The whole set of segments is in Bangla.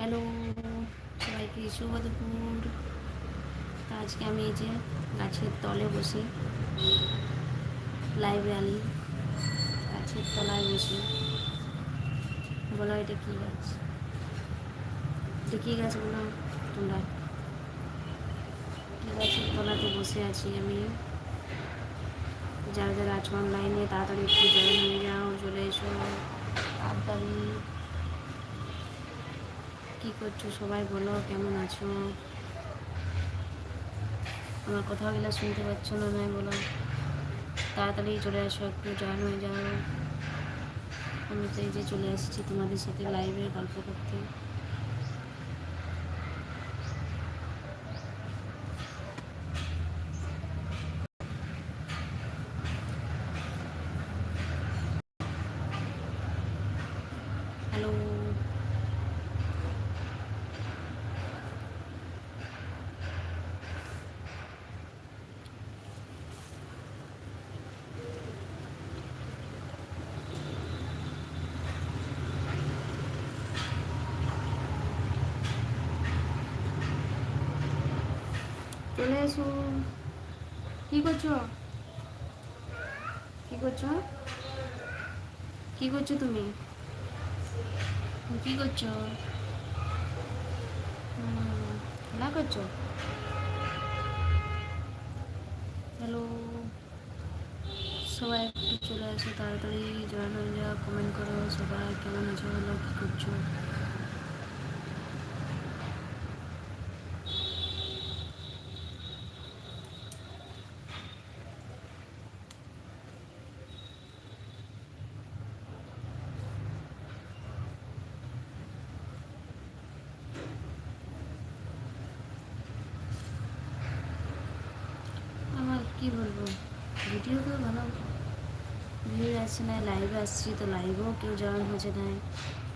হ্যালো, সবাইকে শুভ দুপুর আজকে আমি এই যে গাছের তলে বসে লাইব্রেরি, গাছের তলায় বসে। বলো এটা কী গাছ? কী গাছ বলো তোমরা? গাছের তলাতে বসে আছি আমি। যারা যারা আছো অনলাইনে তাড়াতাড়ি একটু জয়েন হয়ে যাও, চলে এসো। তাড়াতাড়ি। কী করছ? সবাই বলো, কেমন আছো? আমার কথাগুলো শুনতে পাচ্ছ না নয় বলো। তাড়াতাড়ি চলে আসো, একটু জয়েন হয়ে যাও। আমি তো এই যে চলে আসছি তোমাদের সাথে লাইভে গল্প করতে হ্যালো চলে কি করছ? কি করছ? কি করছ তুমি? কি করছ? খেলা করছ? হ্যালো সবাই একটু চলে আসো, তাড়াতাড়ি জয়েন যাও কমেন্ট করো, সবাই কেমন আছো? বলো, কী করছ আমার কি বলব ভিডিও তো ভালো না লাইভে আসছি, তো লাইভেও কেউ জয়েন হচ্ছে না।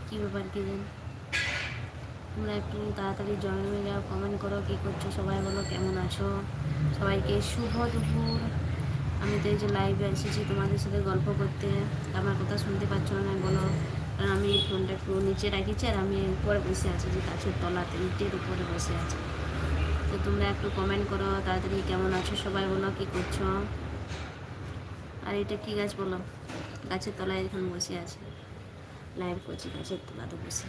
কী ব্যাপার কি জানি? তোমরা একটু তাড়াতাড়ি জয়েন হয়ে যাও কমেন্ট করো কী করছ, সবাই বলো কেমন আছো? সবাইকে শুভ দুপুর। আমি তো এই যে লাইভে এসেছি, তোমাদের সাথে গল্প করতে। আমার কথা শুনতে পাচ্ছ না, বলো। কারণ আমি ফোনটা একটু নিচে রাখিছি আর আমি উপরে বসে আছি, যে গাছের তলাতে ইটের উপরে বসে আছি। তো তোমরা একটু কমেন্ট করো, তাড়াতাড়ি কেমন আছো, সবাই বলো কী করছ। আর এটা কী গাছ বলো? গাছের তলায় এখন বসে আছে। লাইভ করছি গাছের তলাতে বসে।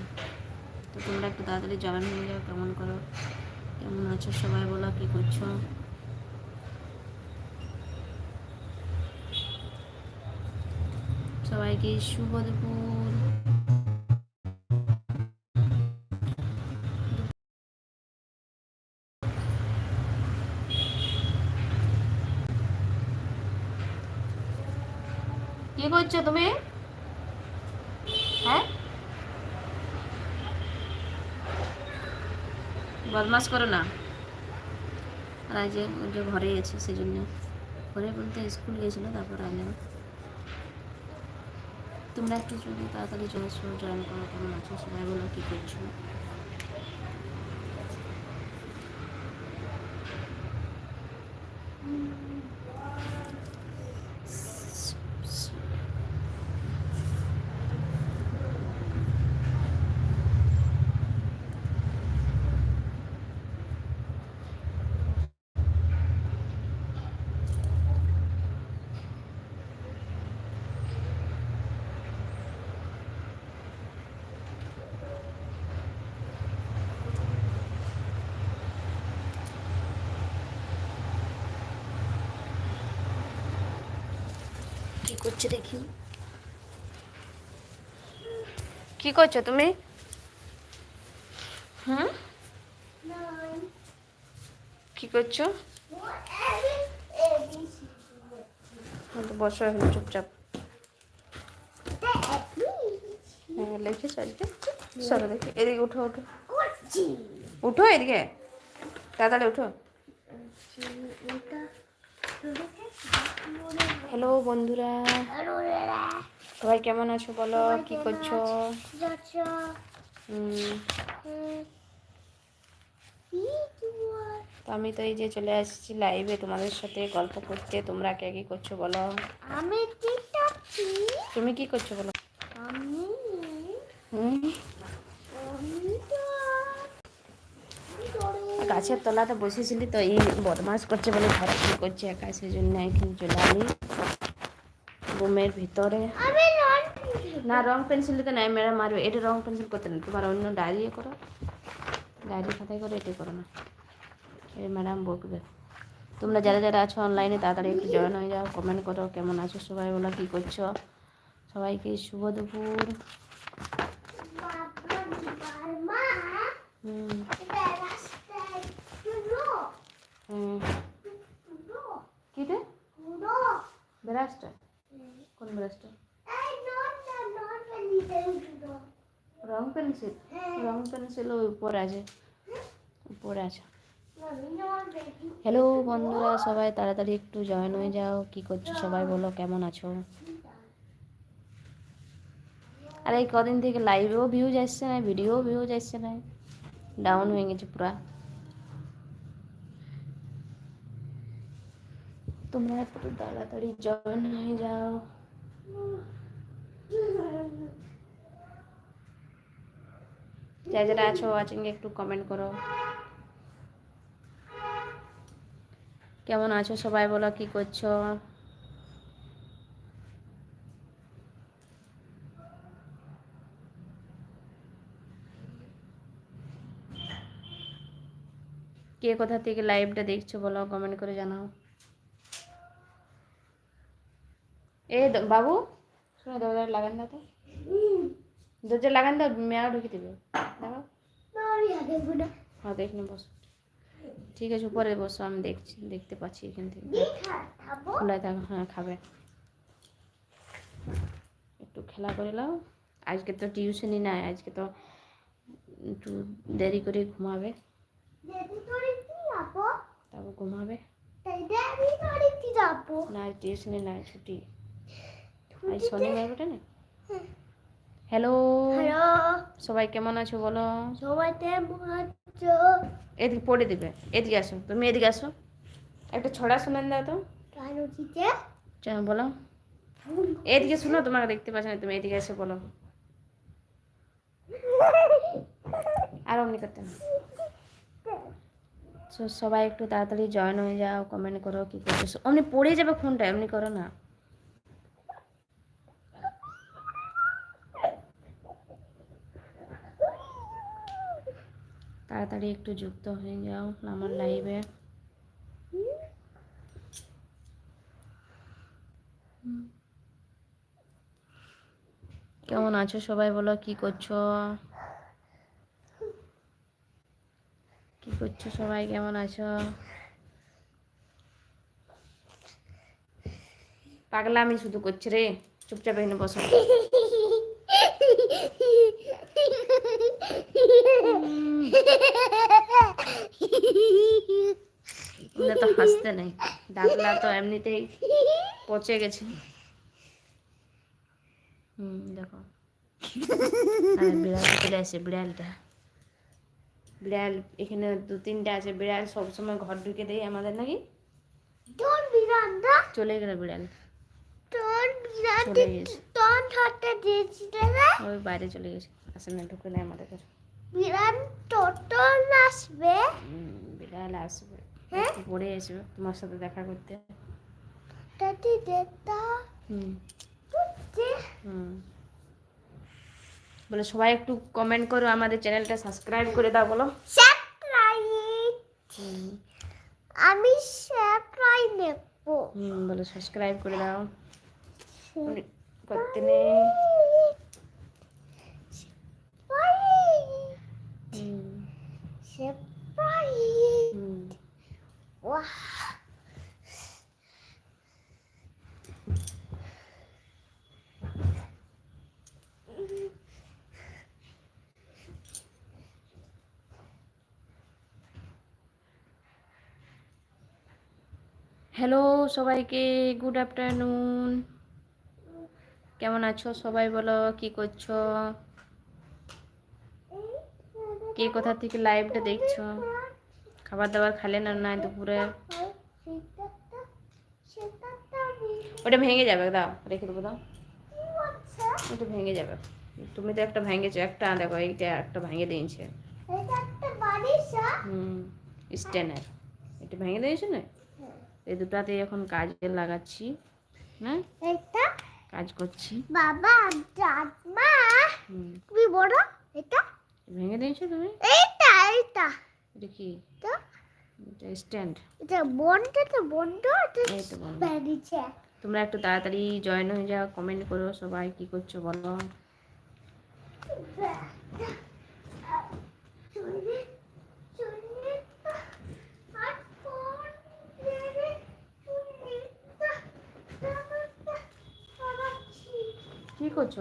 তো তোমরা একটু তাড়াতাড়ি জয়েন হয়ে যাও, কেমন করো? কেমন আছো সবাই বলো, কী করছ? সবাইকে শুভ দুপুর। কি করছ তুমি? হ্যাঁ? বদমাস করো না। আর যে ঘরে আছে সেই জন্য ঘরে বলতে স্কুল গেছিল তারপর আইলাম তোমরা একটু যদি তাড়াতাড়ি জয়েন করো, কেমন আছো? সবাই বলো কী করছ কি করছ দেখি। কি করছ তুমি? হুম? কি করছ? হ্যাঁ, বসো এখন চুপচাপ। হ্যাঁ লিখেছো আজকে চলো দেখি এদিকে উঠো উঠো। উঠো এদিকে। তাড়াতাড়ি উঠো। হ্যালো বন্ধুরা। সবাই কেমন আছো বলো? কি করছ? তো আমি তো এই যে চলে আসছি লাইভে তোমাদের সাথে গল্প করতে। তোমরা কে কি করছ বলো? আমি তুমি কি করছ বলো? আমি হুম আমি তো গাছের তলাতে বসেছিলি তো এই বদমাস করছে বলে ঘরে করছে একা সেই জন্য এখানে চলে আলি রুমের ভিতরে। না রং পেন্সিল তো নাই মেরা মারবে এটা রং পেন্সিল করতে না তোমার অন্য ডায়েরি করো। ডায়েরি খাতায় করো এটাই করো না। এই ম্যাডাম বকবে। তোমরা যারা যারা আছো অনলাইনে তাড়াতাড়ি একটু জয়েন হয়ে যাও কমেন্ট করো কেমন আছো সবাই বলো কী করছ? সবাইকে শুভ দুপুর। হুম এটা রাস্তায় পুরো হুম পুরো কী রে? ব্রাশটা? কোন ব্রাশটা? রং পেন্সিল। রং পেন্সিল উপরে আছে। উপরে আছে। হ্যালো বন্ধুরা, সবাই তাড়াতাড়ি একটু জয়েন হয়ে যাও। কি করছ সবাই বলো, কেমন আছো? আর কদিন থেকে লাইভেও ভিউজ আসছে না ভিডিও ভিউজ আসছে না। ডাউন হয়ে গেছে পুরা। তোমরা একটু তাড়াতাড়ি জয়েন হয়ে যাও। যা যারা আছো ওয়াচিং একটু কমেন্ট করো। কেমন আছো সবাই বলো, কি করছ? কে কোথা থেকে লাইভটা দেখছ বলো কমেন্ট করে জানাও। এ দ- বাবু শুনে দরজা লাগান দাও তো। দরজা লাগান দাও মেয়াও ঢুকে দিবে। দেখো। হ্যাঁ দেখনি বসো। ঠিক আছে উপরে বসো আমি দেখছি দেখতে পাচ্ছি এখান থেকে। দেখা খোলা থাকো হ্যাঁ খাবে। একটু খেলা করে নাও। আজকে তো টিউশনই নাই আজকে তো একটু দেরি করে ঘুমাবে। তারপর ঘুমাবে। না টিউশনই নাই ছুটি। আজ শনিবার বটে না? হ্যালো। হ্যালো। সবাই কেমন আছো বলো? সবাই কেমন আছো? এদিকে পড়ে দিবে এদিকে আসো তুমি এদিকে আসো। একটা ছড়া শোনান দাও তো। কেন বলো। এদিকে শুনো তোমাকে দেখতে পাচ্ছ না তুমি এদিকে এসে বলো। আর অমনি করতে না। So, সবাই একটু তাড়াতাড়ি জয়েন হয়ে যাও কমেন্ট করো কি করছ অমনি পড়ে যাবে ফোনটা এমনি করো না। তাড়াতাড়ি একটু যুক্ত হয়ে যাও আমার লাইভে কেমন আছো সবাই বলো, কি করছ? কি করছ সবাই, কেমন আছো? পাগলা আমি শুধু করছি রে, চুপচাপ এখানে বসো। তো হাসতে নেই। ডাকলা তো এমনিতেই পচে গেছে। হুম দেখো। আর বিড়াল চলে আসে বিড়ালটা। বিড়াল এখানে দু তিনটে আছে বিড়াল সবসময় ঘর ঢুকে দেয় আমাদের নাকি? চলে গেল বিড়াল। চলে গেছে। ওই বাইরে চলে গেছে। আসে না ঢুকে আমাদের কাছে। টোটো আসবে। বিড়াল আসবে। পরে আসবে তোমার সাথে দেখা করতে। দাদি দেতা হুম। হুম। বলে সবাই একটু কমেন্ট করো আমাদের চ্যানেলটা সাবস্ক্রাইব করে দাও বলো। আমি সাপ্রাইজ নেব। হুম বলে সাবস্ক্রাইব করে দাও। করতে নেই হুম সাপ্রাইজ হুম ওয়াহ হ্যালো সবাইকে গুড আফটারনুন কেমন আছো সবাই বলো কি করছ? কে কোথা থেকে লাইভটা দেখছ? খাবার দাবার খালে না না দুপুরে? ওটা ভেঙে যাবে দাও রেখে দেবো দাও। ওটা ভেঙে যাবে। তুমি তো একটা ভেঙেছো একটা দেখো এইটা একটা ভেঙে দিয়েছে। হুম স্ট্যান্ডের এটা ভেঙে দিয়েছে না? এই দুটাতে এখন কাজে লাগাচ্ছি। হ্যাঁ? এটা কাজ করছি। বাবা হুম। তুমি বড় এটা? ভেঙে দিয়েছ তুমি? এইটা এইটা। এটা কি? এটা? এটা স্ট্যান্ড। এটা বন্ধ তো বন্ধ এটা তো বেরিয়েছে তোমরা একটু তাড়াতাড়ি জয়েন হয়ে যাও কমেন্ট করো সবাই কি করছ বলো চুরি চুরি আর ফোন মেরে চুরি কি করছ?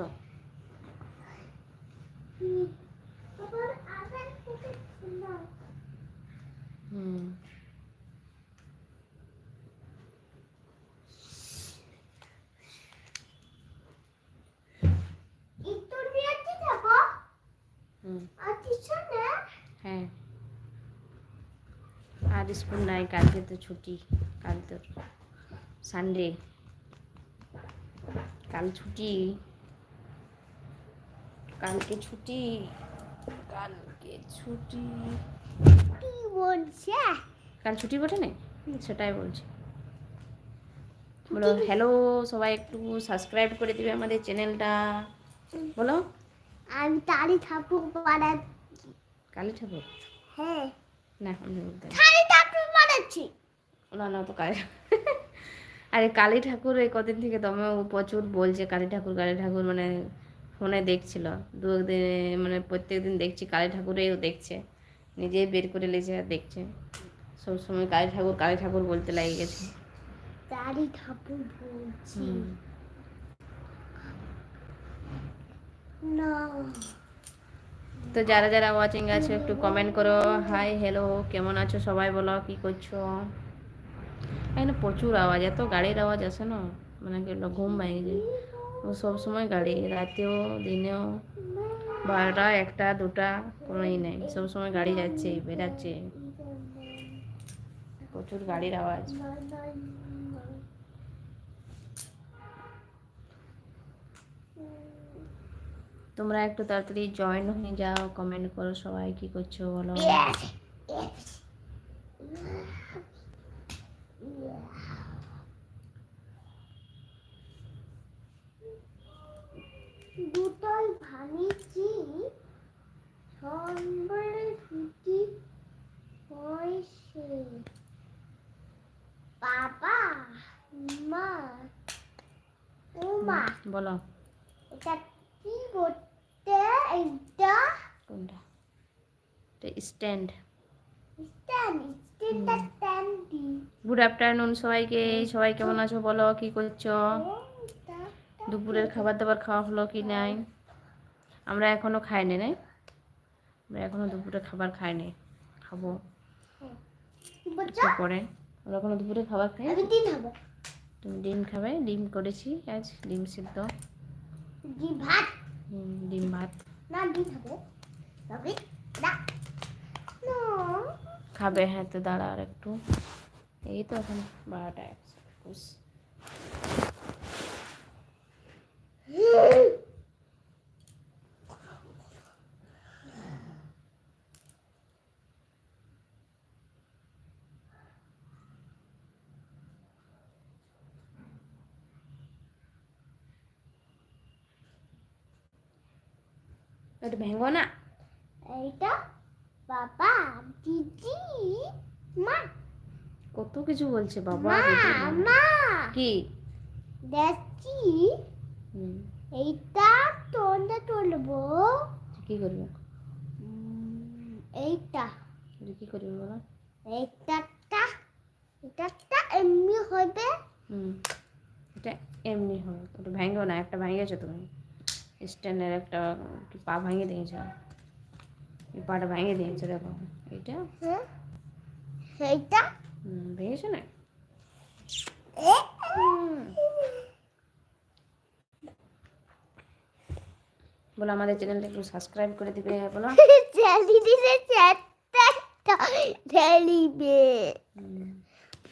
হ্যাঁ। আর স্কুল নাই কালকে তো ছুটি কাল তো সানডে কাল ছুটি। কালকে ছুটি। কালকে ছুটি। কি বলছে? কাল ছুটি বটে না সেটাই বলছি। বলো হ্যালো সবাই একটু সাবস্ক্রাইব করে দিবে আমাদের চ্যানেলটা। বলো। আমি তারি ঠাকুর বানাই কালী ঠাকুর? হ্যাঁ। না আমি বলতে। তারি ঠাকুর বানাচ্ছি। না না তো কালী আরে কালী ঠাকুর এই কদিন থেকে তোমরা প্রচুর বলছে কালী ঠাকুর কালী ঠাকুর মানে ফোনে দেখছিল। দু একদিন মানে প্রত্যেক দিন দেখছি কালী ঠাকুরেও দেখছে। নিজে বের করে লেছে আর দেখছে। সবসময় কালী ঠাকুর কালী ঠাকুর বলতে লাগে গেছে। তারি ঠাকুর বলছি। না। তো যারা যারা ওয়াচিং আছে একটু কমেন্ট করো। হাই হ্যালো কেমন আছো সবাই বলো কি করছ? এখানে প্রচুর আওয়াজ এত গাড়ির আওয়াজ আসে না? মানে কি ঘুম ভেঙে যায়। সবসময় গাড়ি রাতেও, দিনেও, বারোটা, একটা, দুটা কোনো ই নেই। সবসময় গাড়ি যাচ্ছে বেরাচ্ছে প্রচুর গাড়ির আওয়াজ। তোমরা একটু তাড়াতাড়ি জয়েন হয়ে যাও কমেন্ট করো সবাই কি করছ, বলো। দুটোই ভাঙিছি সম্বলে ছুটি হয়েছে বাবা মা ও মা বলো। এটা কি করতে এইটা? কোনটা? স্ট্যান্ড। স্ট্যান্ড স্ট্যান্ডটা স্ট্যান্ড। গুড আফটারনুন সবাইকে। সবাই কেমন আছো বলো? কি করছ? দুপুরের খাবার দাবার খাওয়া হলো কি নাই? আমরা এখনও খাইনি নাই আমরা এখনও দুপুরে খাবার খাইনি। খাব। পরে। আমরা এখনও দুপুরে খাবার খাই তুমি ডিম খাবে? ডিম করেছি আজ। ডিম সিদ্ধ। দি ভাত। ডিম ভাত। না খাবে। হ্যাঁ তো দাঁড়া আর একটু এই তো এখন বারোটা একশো একটু ভেঙ্গো না এইটা বাবা দিদি মা কত কিছু বলছে বাবা মা কি দেখছি এইটা তোলে তুলবো। কি করবে? এইটা। এটা কি করবে বলো? এইটা এটা একটা এমনি হবে। হুম এটা এমনি হয় ওটা ভেঙ্গো না একটা ভেঙেছো তুমি। স্ট্যান্ডের একটা পা ভেঙে দিয়েছ? এই পাটা ভেঙে দিয়েছ দেখো। এইটা? হ্যাঁ এইটা হুম, ভেঙেছো না? এ বলো আমাদের চ্যানেলটা একটু সাবস্ক্রাইব করে দিবে বলো।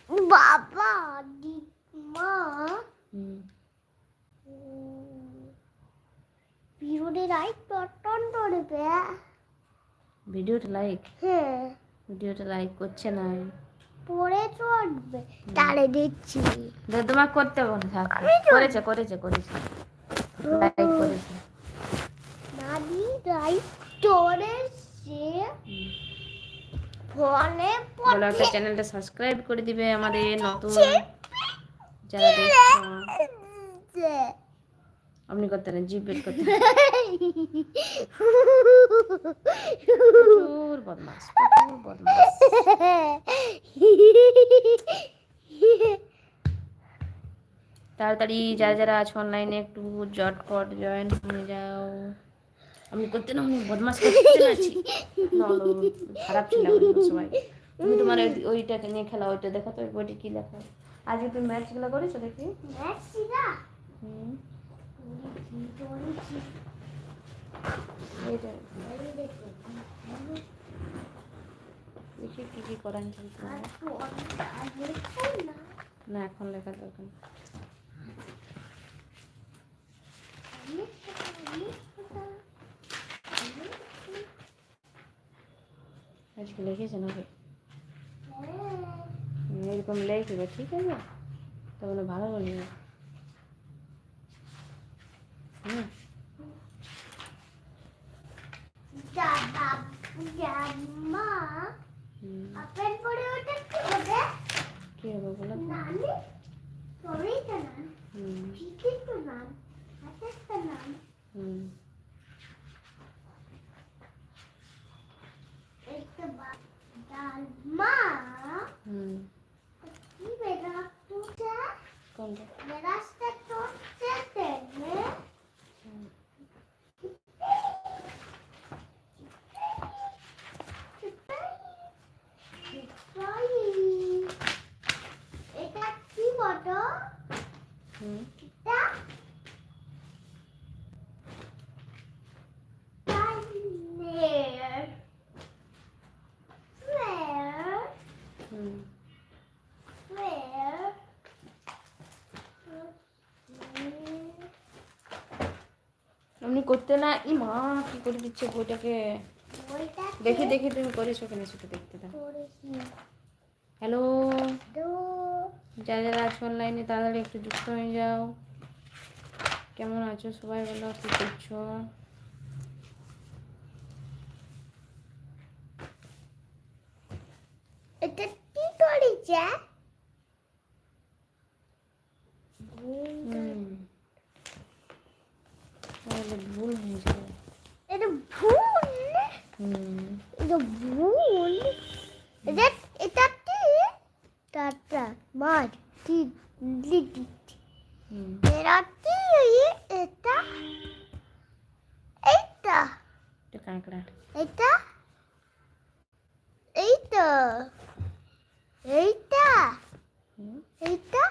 হুম, বাবা দি মা হুম। বিরোধী রাই টন করবে ভিডিওটা লাইক হ্যাঁ। ভিডিওটা লাইক করছে না। পরে চড়বে তারে দিচ্ছি। তোমার করতে বলে থাক। করেছে করেছে করেছে। লাইক করেছে। দাদি তোরে সে বলো একটা চ্যানেলটা সাবস্ক্রাইব করে দিবে আমাদের নতুন যারা দেখছ। আপনি করতে না জিপ বেট করতে প্রচুর বদমাস প্রচুর বদমাস তাড়াতাড়ি যারা যারা আছো অনলাইনে একটু জটপট জয়েন হয়ে যাও। আমি করতে না আমি বদমাস করতে আছি। খারাপ ছিল সবাই। তুমি তোমার ওই- ওইটাকে নিয়ে খেলা ওইটা দেখো তো ওই বইটি কি লেখা? আজকে তুমি ম্যাচগুলো করেছ দেখি? দেখো কি কি করান না এখন লেখা দরকার নেই। আজকে লিখেছে না ভাই হুম, এরকম লিখবে ঠিক আছে তাহলে ভালো বলবে হুম কি হবে বলো হুম ঠিকই তো নাম হাতের তো নাম হুম একটা ডালমা হুম কি বেরাস্তা কোনটা বেরাস্তা করতে দেবে হুম, এটা কি বটো হুম এটা টাইনের ফ্লেয়ার হুম ফ্লেয়ার আপনি করতে না ই মা কি করে দিচ্ছে বইটাকে? বইটা দেখি দেখি তুমি করেছ কিনা সেটা দেখতে দাও। হ্যালো যারা যারা আছো অনলাইনে তাড়াতাড়ি একটু যুক্ত হয়ে যাও। কেমন আছো? সবাই বলো কি করছ? এটা কি করেছে? তাহলে ভুল হয়ে এটা ভুল? এটা ভুল? এটা এটা কি? টাটা মার কি লিটি এটা কি? এটা এইটা। এটা কাঁকড়া। এইটা এইটা এইটা এইটা।